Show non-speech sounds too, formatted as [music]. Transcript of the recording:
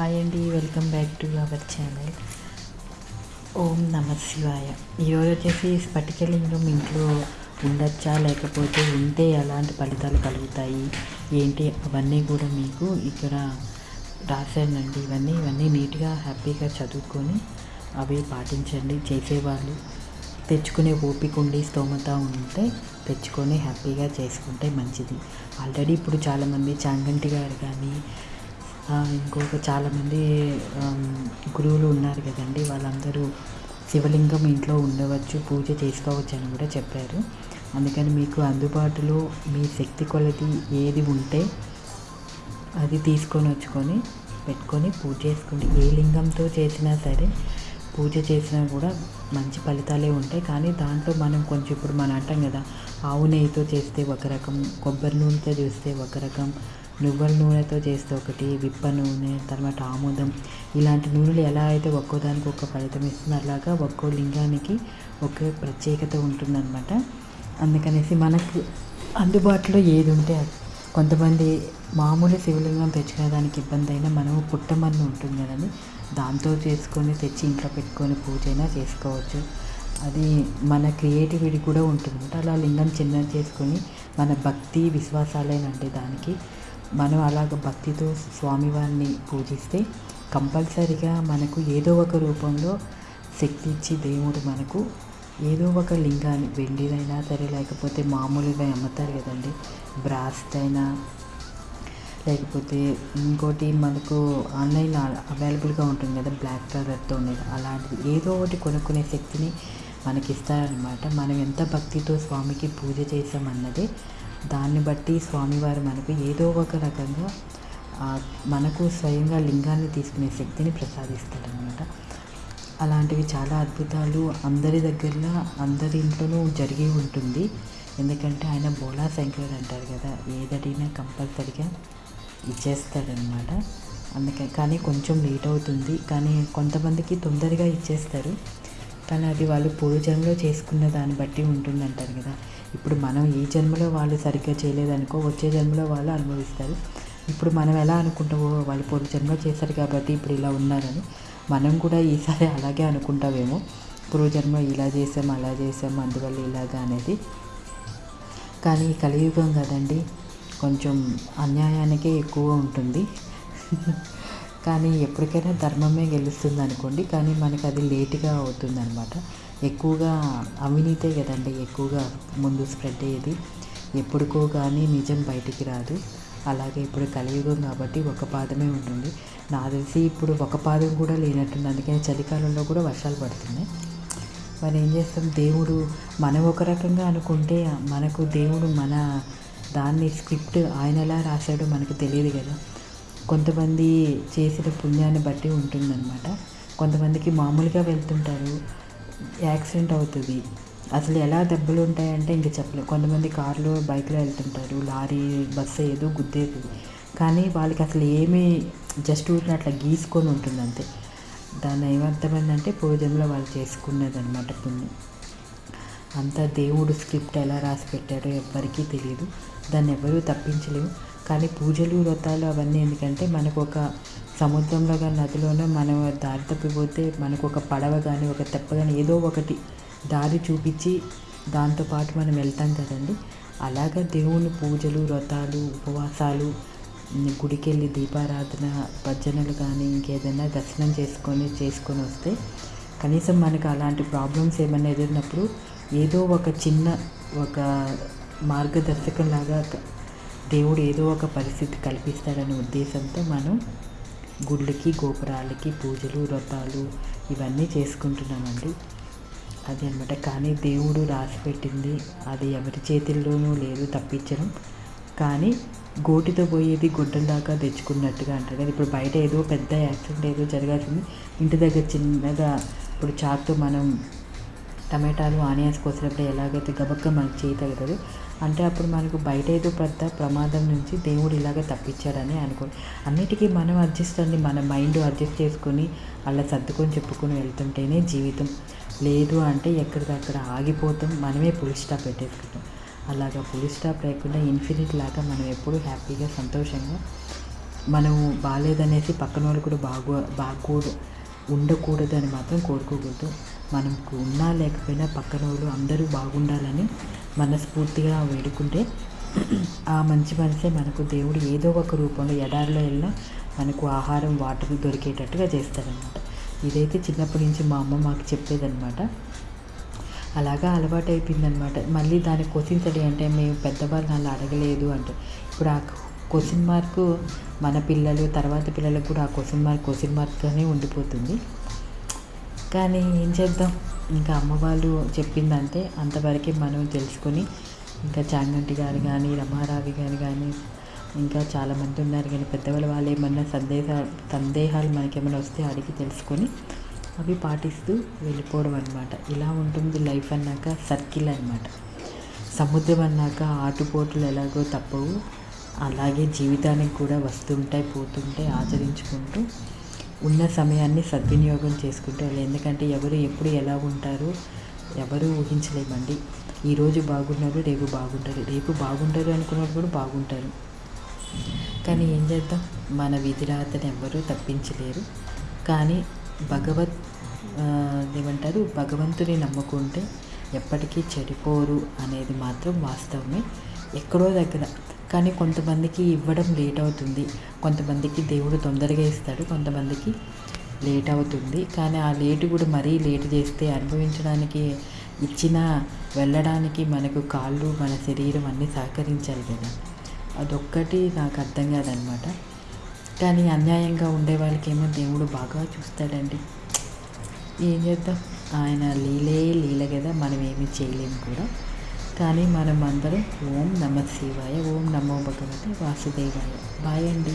Hi అండి welcome back to our channel. ఓం నమ శివాయ. ఈరోజు వచ్చేసి స్ఫటికలింగం ఇంట్లో ఉండొచ్చా లేకపోతే ఉంటే ఎలాంటి ఫలితాలు కలుగుతాయి ఏంటి అవన్నీ కూడా మీకు ఇక్కడ రాశానండి. ఇవన్నీ ఇవన్నీ నీట్గా హ్యాపీగా చదువుకొని అవి పాటించండి. చేసేవాళ్ళు తెచ్చుకునే ఓపిక ఉండి స్తోమత ఉంటే తెచ్చుకొని హ్యాపీగా చేసుకుంటే మంచిది. ఆల్రెడీ ఇప్పుడు చాలామంది చాంగంటి గారు కానీ ఇంకొక చాలామంది గురువులు ఉన్నారు కదండి. వాళ్ళందరూ శివలింగం ఇంట్లో ఉండవచ్చు పూజ చేసుకోవచ్చు అని కూడా చెప్పారు. అందుకని మీకు అందుబాటులో మీ శక్తి కొలది ఏది ఉంటే అది తీసుకొని వచ్చుకొని పెట్టుకొని పూజ చేసుకోండి. ఏ లింగంతో చేసినా సరే పూజ చేసినా కూడా మంచి ఫలితాలే ఉంటాయి. కానీ దాంట్లో మనం కొంచెం ఇప్పుడు మనం అంటాం కదా ఆవు నెయ్యితో చేస్తే ఒక రకం కొబ్బరి నూనెతో చేస్తే ఒక రకం నువ్వుల నూనెతో చేస్తే ఒకటి విప్ప నూనె తర్వాత ఆముదం. ఇలాంటి నూనెలు ఎలా అయితే ఒక్కో దానికి ఒక ఫలితం ఇస్తుంది అలాగా ఒక్కో లింగానికి ఒక ప్రత్యేకత ఉంటుందన్నమాట. అందుకనేసి మనకు అందుబాటులో ఏది ఉంటే అది. కొంతమంది మామూలు శివలింగం తెచ్చుకునే దానికి ఇబ్బంది అయినా మనం పుట్టమన్ను ఉంటుంది కదండి. దాంతో చేసుకొని తెచ్చి ఇంట్లో పెట్టుకొని పూజ అయినా చేసుకోవచ్చు. అది మన క్రియేటివిటీ కూడా ఉంటుంది అలా లింగం చిన్నది చేసుకొని మన భక్తి విశ్వాసాలేనండి దానికి మనం అలాగ భక్తితో స్వామివారిని పూజిస్తే కంపల్సరిగా మనకు ఏదో ఒక రూపంలో శక్తి ఇచ్చి దేవుడు మనకు ఏదో ఒక లింగాన్ని వెండిదైనా సరే లేకపోతే మామూలుగా అమ్ముతారు కదండి. బ్రాస్దైనా అయినా లేకపోతే ఇంకోటి మనకు ఆన్లైన్ అవైలబుల్గా ఉంటుంది కదా బ్లాక్ కలర్తో ఉండేది అలాంటిది. ఏదో ఒకటి కొనుక్కునే శక్తిని మనకి ఇస్తారనమాట మనం ఎంత భక్తితో స్వామికి పూజ చేసామన్నది దాన్ని బట్టి స్వామివారు మనకు ఏదో ఒక రకంగా మనకు స్వయంగా లింగాన్ని తీసుకునే శక్తిని ప్రసాదిస్తారనమాట అలాంటివి చాలా అద్భుతాలు అందరి దగ్గరలో అందరి ఇంట్లోనూ జరిగి ఉంటుంది. ఎందుకంటే ఆయన బోలా శంకరుడు అంటారు కదా ఏదడినా కంపల్సరిగా ఇచ్చేస్తాడనమాట అందుకే కానీ కొంచెం లేట్ అవుతుంది. కానీ కొంతమందికి తొందరగా ఇచ్చేస్తారు. కానీ అది వాళ్ళు పూర్వజన్మలో చేసుకున్న దాన్ని బట్టి ఉంటుందంటారు కదా. ఇప్పుడు మనం ఈ జన్మలో వాళ్ళు సరిగ్గా చేయలేదనుకో వచ్చే జన్మలో వాళ్ళు అనుభవిస్తారు. ఇప్పుడు మనం ఎలా అనుకుంటామో వాళ్ళు పూర్వ జన్మ చేశారు కాబట్టి ఇప్పుడు ఇలా ఉన్నారని మనం కూడా ఈసారి అలాగే అనుకుంటామేమో. పూర్వజన్మ ఇలా చేసాం అలా చేసాం అందువల్ల ఇలాగా అనేది. కానీ కలియుగం కదండి కొంచెం అన్యాయానికే ఎక్కువ ఉంటుంది. [laughs] కానీ ఎప్పటికైనా ధర్మమే గెలుస్తుంది అనుకోండి కానీ మనకి అది లేటుగా అవుతుంది అనమాట ఎక్కువగా అవినీతే కదండి ఎక్కువగా ముందు స్ప్రెడ్ అయ్యేది. ఎప్పుడుకో కానీ నిజం బయటికి రాదు. అలాగే ఇప్పుడు కలియుగం కాబట్టి ఒక పాదమే ఉంటుంది. నా తెలిసి ఇప్పుడు ఒక పాదం కూడా లేనట్టుంది. అందుకని చలికాలంలో కూడా వర్షాలు పడుతున్నాయి. మరి ఏం చేస్తాం? దేవుడు మనం ఒక రకంగా అనుకుంటే మనకు దేవుడు మన దాన్ని స్క్రిప్ట్ ఆయన ఎలా రాశాడో మనకు తెలియదు కదా. కొంతమంది చేసిన పుణ్యాన్ని బట్టి ఉంటుందన్నమాట. కొంతమందికి మామూలుగా వెళ్తుంటారు. యాక్సిడెంట్ అవుతుంది. అసలు ఎలా దెబ్బలు ఉంటాయంటే ఇంక చెప్పలేం. కొంతమంది కార్లో బైక్లో వెళ్తుంటారు. లారీ బస్సు ఏదో గుద్దేది. కానీ వాళ్ళకి అసలు ఏమీ జస్ట్ ఊరిని అట్లా గీసుకొని ఉంటుంది అంతే దాని ఏమర్థమైందంటే పూర్వజంలో వాళ్ళు చేసుకున్నది అనమాట పుణ్యం. అంతా దేవుడు స్క్రిప్ట్ ఎలా రాసి పెట్టాడో ఎవ్వరికీ తెలియదు దాన్ని ఎవరూ తప్పించలేము. కానీ పూజలు వ్రతాలు అవన్నీ ఎందుకంటే మనకు ఒక సముద్రంలో కానీ నదిలోనో మనం దారి తప్పిపోతే మనకు ఒక పడవ కానీ ఒక తెప్ప కానీ ఏదో ఒకటి దారి చూపించి దాంతోపాటు మనం వెళ్తాం కదండి. అలాగా దేవుని పూజలు వ్రతాలు ఉపవాసాలు గుడికి వెళ్ళి దీపారాధన భజనలు కానీ ఇంకేదైనా దర్శనం చేసుకొని చేసుకొని వస్తే కనీసం మనకు అలాంటి ప్రాబ్లమ్స్ ఏమైనా ఎదురినప్పుడు ఏదో ఒక చిన్న ఒక మార్గదర్శకం లాగా దేవుడు ఏదో ఒక పరిస్థితి కల్పిస్తాడనే ఉద్దేశంతో మనం గుళ్ళకి గోపురాలకి పూజలు వ్రతాలు ఇవన్నీ చేసుకుంటున్నామండి. అది అనమాట కానీ దేవుడు రాసి పెట్టింది అది ఎవరి చేతుల్లోనూ లేదు తప్పించడం. కానీ గోటితో పోయేది గుడ్డల దాకా తెచ్చుకున్నట్టుగా అంటారు కదా. ఇప్పుడు బయట ఏదో పెద్ద యాక్సిడెంట్ ఏదో జరగాల్సింది. ఇంటి దగ్గర చిన్నగా ఇప్పుడు చాకుతో మనం టమాటాలు ఆనియన్స్ కోసినప్పుడు ఎలాగైతే గబక్క మనకి చేయి తగులుతుంది అంటే అప్పుడు మనకు బయట ఏదో పెద్ద ప్రమాదం నుంచి దేవుడు ఇలాగ తప్పించాడని అనుకో అన్నిటికీ మనం అడ్జస్ట్ అండి మన మైండ్ అడ్జస్ట్ చేసుకొని అలా సర్దుకొని చెప్పుకొని వెళ్తుంటేనే జీవితం. లేదు అంటే ఎక్కడికక్కడ ఆగిపోతాం మనమే పులి స్టాప్ పెట్టేసుకుంటాం. అలాగా పులి స్టాప్ లేకుండా ఇన్ఫినిట్ లాగా మనం ఎప్పుడూ హ్యాపీగా సంతోషంగా మనం బాగాలేదనేసి పక్కన వాళ్ళు కూడా బాగో బాగోడు ఉండకూడదని మాత్రం కోరుకోకూడదు. మనకు ఉన్నా లేకపోయినా పక్కన వాళ్ళు అందరూ బాగుండాలని మనస్ఫూర్తిగా వేడుకుంటే ఆ మంచి మనసే మనకు దేవుడు ఏదో ఒక రూపంలో ఎడారిలో వెళ్ళినా మనకు ఆహారం వాటర్ దొరికేటట్టుగా చేస్తారనమాట ఇదైతే చిన్నప్పటి నుంచి మా అమ్మ మాకు చెప్పేదనమాట. అలాగా అలవాటు అయిపోయిందనమాట మళ్ళీ దాన్ని క్వశ్చన్స్ అంటే మేము పెద్దవాళ్ళు అలా అడగలేదు అంటే. ఇప్పుడు ఆ క్వశ్చన్ మార్కు మన పిల్లలు తర్వాత పిల్లలకు కూడా ఆ క్వశ్చన్ మార్క్ క్వశ్చన్ మార్క్గానే ఉండిపోతుంది. కానీ ఏం చేద్దాం? ఇంకా అమ్మ వాళ్ళు చెప్పిందంటే అంతవరకే మనం తెలుసుకొని ఇంకా చాంగంటి గారు కానీ రమారావి గారు కానీ ఇంకా చాలామంది ఉన్నారు కానీ పెద్దవాళ్ళ వాళ్ళు ఏమన్నా సందేహ సందేహాలు మనకేమైనా వస్తే అడిగి తెలుసుకొని అవి పాటిస్తూ వెళ్ళిపోవడం అనమాట ఇలా ఉంటుంది లైఫ్ అన్నాక సర్కిల్ అనమాట సముద్రం అన్నాక ఆటుపోట్లు ఎలాగో తప్పవు. అలాగే జీవితానికి కూడా వస్తుంటాయి పోతుంటాయి ఆచరించుకుంటూ ఉన్న సమయాన్ని సద్వినియోగం చేసుకుంటారు ఎందుకంటే ఎవరు ఎప్పుడు ఎలా ఉంటారు ఎవరు ఊహించలేమండి. ఈరోజు బాగున్నారు రేపు బాగుంటారు. రేపు బాగుంటారు అనుకున్నప్పుడు కూడా బాగుంటారు. కానీ ఏం చేద్దాం? మన విధిరాతని ఎవ్వరూ తప్పించలేరు. కానీ భగవత్ ఏమంటారు? భగవంతుని నమ్ముకుంటే ఎప్పటికీ చెడిపోరు అనేది మాత్రం వాస్తవమే. ఎక్కడో దగ్గర కానీ కొంతమందికి ఇవ్వడం లేట్ అవుతుంది. కొంతమందికి దేవుడు తొందరగా ఇస్తాడు కొంతమందికి లేట్ అవుతుంది. కానీ ఆ లేటు కూడా మరీ లేట్ చేస్తే అనుభవించడానికి ఇచ్చిన వెళ్ళడానికి మనకు కాళ్ళు మన శరీరం అన్నీ సహకరించాలి కదా. అదొక్కటి నాకు అర్థం కాదనమాట. కానీ అన్యాయంగా ఉండే వాళ్ళకేమో దేవుడు బాగా చూస్తాడండి. ఏం చేద్దాం? ఆయన లీలే లీల కదా మనం ఏమీ చేయలేము కూడా. కానీ మనం అందరం ఓం నమ శివాయ ఓం నమో భగవతి వాసుదేవాయ బాయ్ అండి